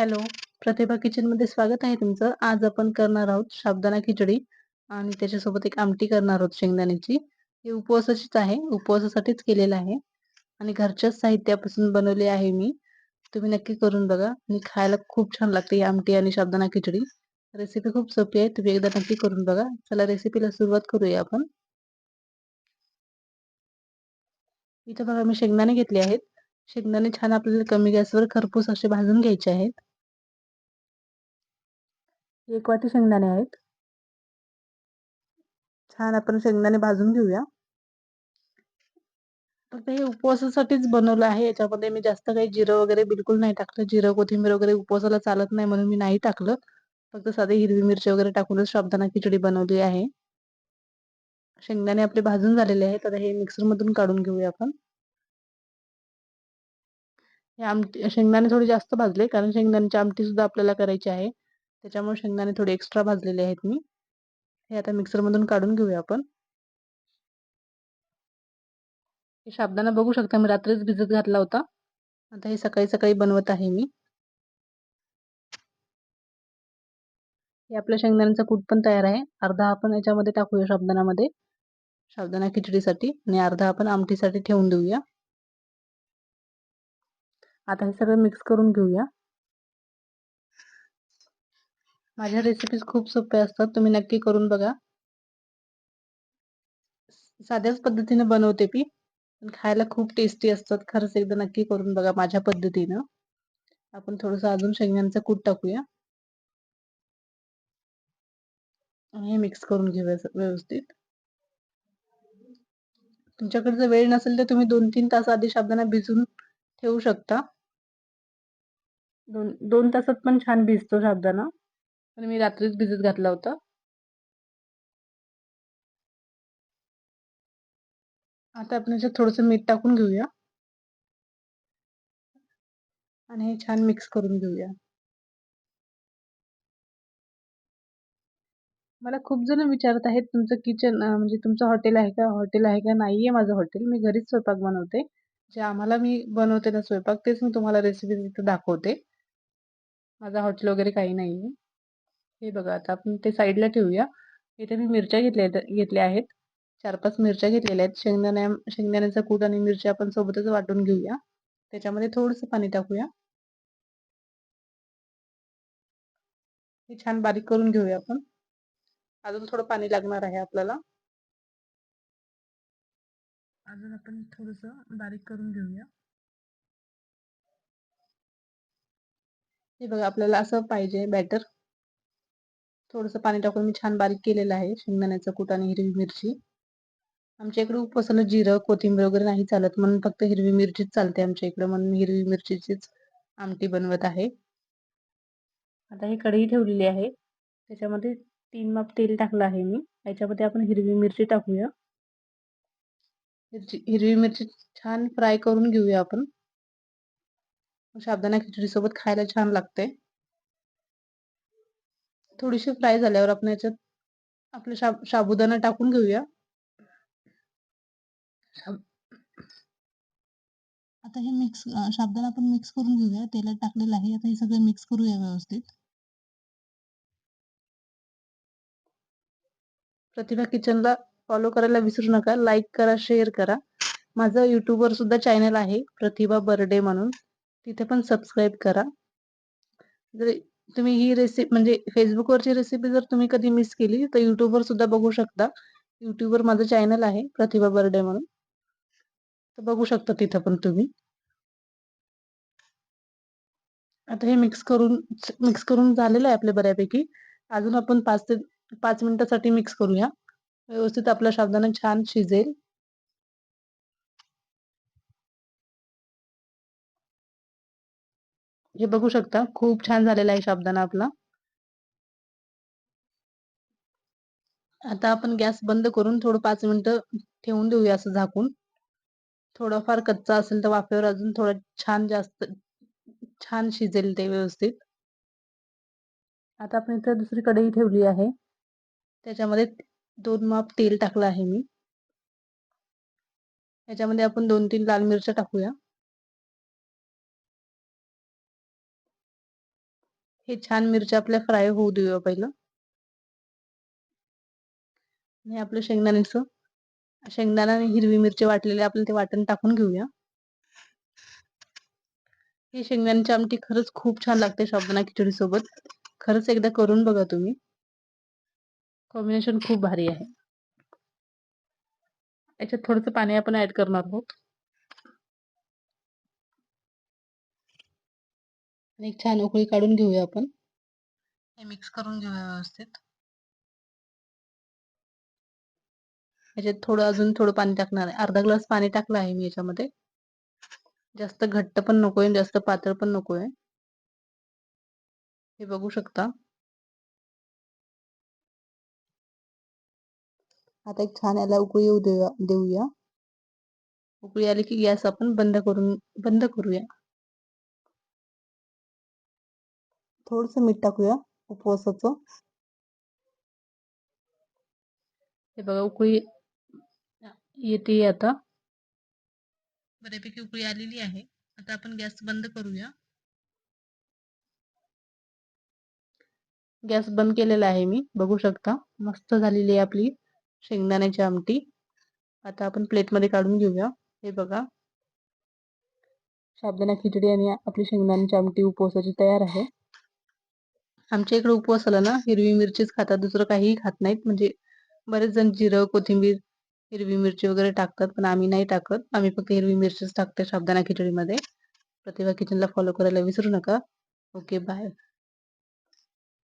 Hello, प्रतिभा किचनमध्ये स्वागत आहे तुमचं. आज आपण करणार आहोत साबुदाणा खिचडी आणि त्याच्यासोबत एक आमटी करणार आहोत शेंगदाण्याची. हे उपवासाचीच आहे, उपवासासाठीच केलेलं आहे आणि घरच्याच साहित्यापासून बनवले आहे मी. तुम्ही नक्की करून बघा आणि खायला खूप छान लागते ही आमटी आणि साबुदाणा खिचडी. रेसिपी खूप सोपी आहे, तुम्ही एकदा नक्की करून बघा. चला रेसिपीला सुरुवात करूया आपण. इथं बघा मी शेंगदाणे घेतले आहेत. शेंगदाणे छान आपल्याला कमी गॅसवर खरपूस असे भाजून घ्यायचे आहेत. एक वाटी शेंगदाणे आहेत. छान आपण शेंगदाणे भाजून घेऊया. फक्त हे उपवासासाठीच बनवलं आहे. याच्यामध्ये मी जास्त काही जिरं वगैरे बिलकुल नाही टाकलं. जिरं, कोथिंबीर वगैरे उपवासाला चालत नाही म्हणून मी नाही टाकलं. फक्त साधे हिरवी मिरची वगैरे टाकूनच साबुदाणा खिचडी बनवली आहे. शेंगदाणे आपले भाजून झालेले आहेत. आता हे मिक्सरमधून काढून घेऊया आपण. हे आमटी शेंगदाणे थोडे जास्त भाजले कारण शेंगदाण्याची आमटी सुद्धा आपल्याला करायची आहे. त्याच्यामुळे शेंगदाणे थोडे एक्स्ट्रा भाजलेले आहेत मी. हे आता मिक्सरमधून काढून घेऊया आपण. हे शाबदाना बघू शकता मी रात्रीच भिजत घातला होता. आता हे सकाळी सकाळी बनवत आहे मी. हे आपल्या शेंगदाण्याचा कूट पण तयार आहे. अर्धा आपण याच्यामध्ये टाकूया शाबदानामध्ये शाबदाना खिचडीसाठी आणि अर्धा आपण आमटीसाठी ठेवून देऊया. आता हे सगळं मिक्स करून घेऊया. माझ्या रेसिपीज खूप सोप्या असतात. तुम्ही नक्की करून बघा. साध्याच पद्धतीने बनवते मी. पण खायला खूप टेस्टी असतात. खरंच एकदा नक्की करून बघा माझ्या पद्धतीनं. आपण थोडंसं अजून शेंगदाण्याचं कूट टाकूया. आणि हे मिक्स करून घेऊया व्यवस्थित. तुमच्याकडे जर वेळ नसेल तर तुम्ही दोन तीन तास आधी साबुदाणा भिजवून ठेवू शकता. दोन दोन तासात पण छान भिजतो साबुदाणा. पण मी रात्रीच भिजत घातला होता. आता आपण याच्यात थोडंसं मीठ टाकून घेऊया. आणि हे छान मिक्स करून घेऊया. मला खूप जण विचारत आहेत तुमचं किचन म्हणजे तुमचं हॉटेल आहे का? हॉटेल आहे का? नाही आहे माझं हॉटेल. मी घरीच स्वयंपाक बनवते. जे आम्हाला मी बनवते ना स्वयंपाक तेच मी तुम्हाला रेसिपी तिथं दाखवते. माझं हॉटेल वगैरे काही नाही आहे हे बघा आता आपण ते साईडला ठेवूया. इथे मी मिरच्या घेतल्या घेतल्या आहेत. 4-5 मिरच्या घेतलेल्या आहेत. शेंगदाण्या शेंगदाण्याचा कूट आणि मिरच्या आपण सोबतच वाटून घेऊया. त्याच्यामध्ये थोडंसं पाणी टाकूया. हे छान बारीक करून घेऊया आपण. अजून थोडं पाणी लागणार आहे आपल्याला. अजून आपण थोडस बारीक करून घेऊया. हे बघा आपल्याला असं पाहिजे बॅटर. थोडंसं पाणी टाकून मी छान बारीक केलेलं आहे शेंगदाण्याचं कूट आणि हिरवी मिरची. आमच्या इकडे उपवासाला जिरं, कोथिंबीर वगैरे नाही चालत म्हणून फक्त हिरवी मिरचीच चालते आमच्या इकडे म्हणून मी हिरवी मिरचीचीच आमटी बनवत आहे. आता ही कढई ठेवलेली आहे. त्याच्यामध्ये तीन माप तेल टाकलं आहे मी. याच्यामध्ये आपण हिरवी मिरची टाकूया. मिरची हिरवी मिरची छान फ्राय करून घेऊया आपण. साबुदाणा खिचडीसोबत खायला छान लागते. थोडीशी फ्राय झाल्यावर आपण याच्यात आपलं शाब साबुदाणा टाकून घेऊया. आता हे मिक्स साबुदाणा आपण मिक्स करून घेऊया. तेलात टाकलेलं आहे. आता हे सगळं मिक्स करूया व्यवस्थित. प्रतिभा किचनला फॉलो करायला विसरू नका. लाईक करा, शेअर करा. माझं युट्यूबवर सुद्धा चॅनल आहे प्रतिभा बर्डे म्हणून. तिथे पण सबस्क्राईब करा. जर तुम्ही ही रेसिपी म्हणजे फेसबुकवरची रेसिपी जर तुम्ही कधी मिस केली तर युट्यूबवर सुद्धा बघू शकता. युट्यूबवर माझं चॅनल आहे प्रतिभा बर्डे म्हणून. तर बघू शकता तिथं पण तुम्ही. आता हे मिक्स करून मिक्स करून झालेलं आहे आपल्या बऱ्यापैकी. अजून आपण पाच ते पाच मिनिटासाठी मिक्स करूया. व्यवस्थित आपला साबुदाणा छान शिजेल. हे बघू शकता खूप छान झालेला आहे साबुदाणा आपला. आता आपण गॅस बंद करून थोडं पाच मिनिटं ठेवून देऊया असं झाकून. थोडाफार कच्चा असेल तर वाफेवर अजून थोडं छान जास्त छान शिजेल ते व्यवस्थित. आता आपण इथं दुसरी कढई ठेवली आहे. त्याच्यामध्ये दोन माप तेल टाकलं आहे मी. याच्यामध्ये आपण 2-3 लाल मिरच्या टाकूया. हे छान मिरच्या आपल्या फ्राय होऊ देऊया पहिलं. आणि आपलं शेंगदाण्याचं शेंगदाणा आणि हिरवी मिरची वाटलेली आपण ते वाटण टाकून घेऊया. ही शेंगदाण्याची आमटी खरंच खूप छान लागते शाबदाना खिचडी सोबत. खरंच एकदा करून बघा तुम्ही. कॉम्बिनेशन खूप भारी आहे. याच्यात थोडंसं पाणी आपण ऍड करणार आहोत. आणि एक छान उकळी काढून घेऊया आपण. हे मिक्स करून घेऊया व्यवस्थित. याच्यात थोडं अजून थोडं पाणी टाकणार आहे. अर्धा ग्लास पाणी टाकलं आहे मी याच्यामध्ये. जास्त घट्ट पण नकोय जास्त पातळ पण नकोय. हे बघू शकता. आता एक छान याला उकळी येऊ देऊया देऊया. उकळी आली की गॅस आपण बंद करून बंद करूया. थोडस मीठ टाकूया उपवासाचं. हे बघा उकळी येते आता. बऱ्यापैकी उकळी आलेली आहे. आता आपण गॅस बंद करूया. गॅस बंद केलेला आहे मी बघू शकता. मस्त झालेली आहे आपली शेंगदाण्याची आमटी. आता आपण प्लेटमध्ये काढून घेऊया. हे बघा. साबुदाणा खिचडी आणि आपली शेंगदाण्याची आमटी उपवासाची तयार आहे. आमच्या इकडे उपवासाला ना हिरवी मिरचीच खातात दुसरं काहीही खात नाहीत. म्हणजे बरेच जण जिरं कोथिंबीर हिरवी मिरची वगैरे टाकतात पण आम्ही नाही टाकत. आम्ही फक्त हिरवी मिरचीच टाकते साबुदाणा खिचडीमध्ये. प्रतिभा किचनला फॉलो करायला विसरू नका. Okay bye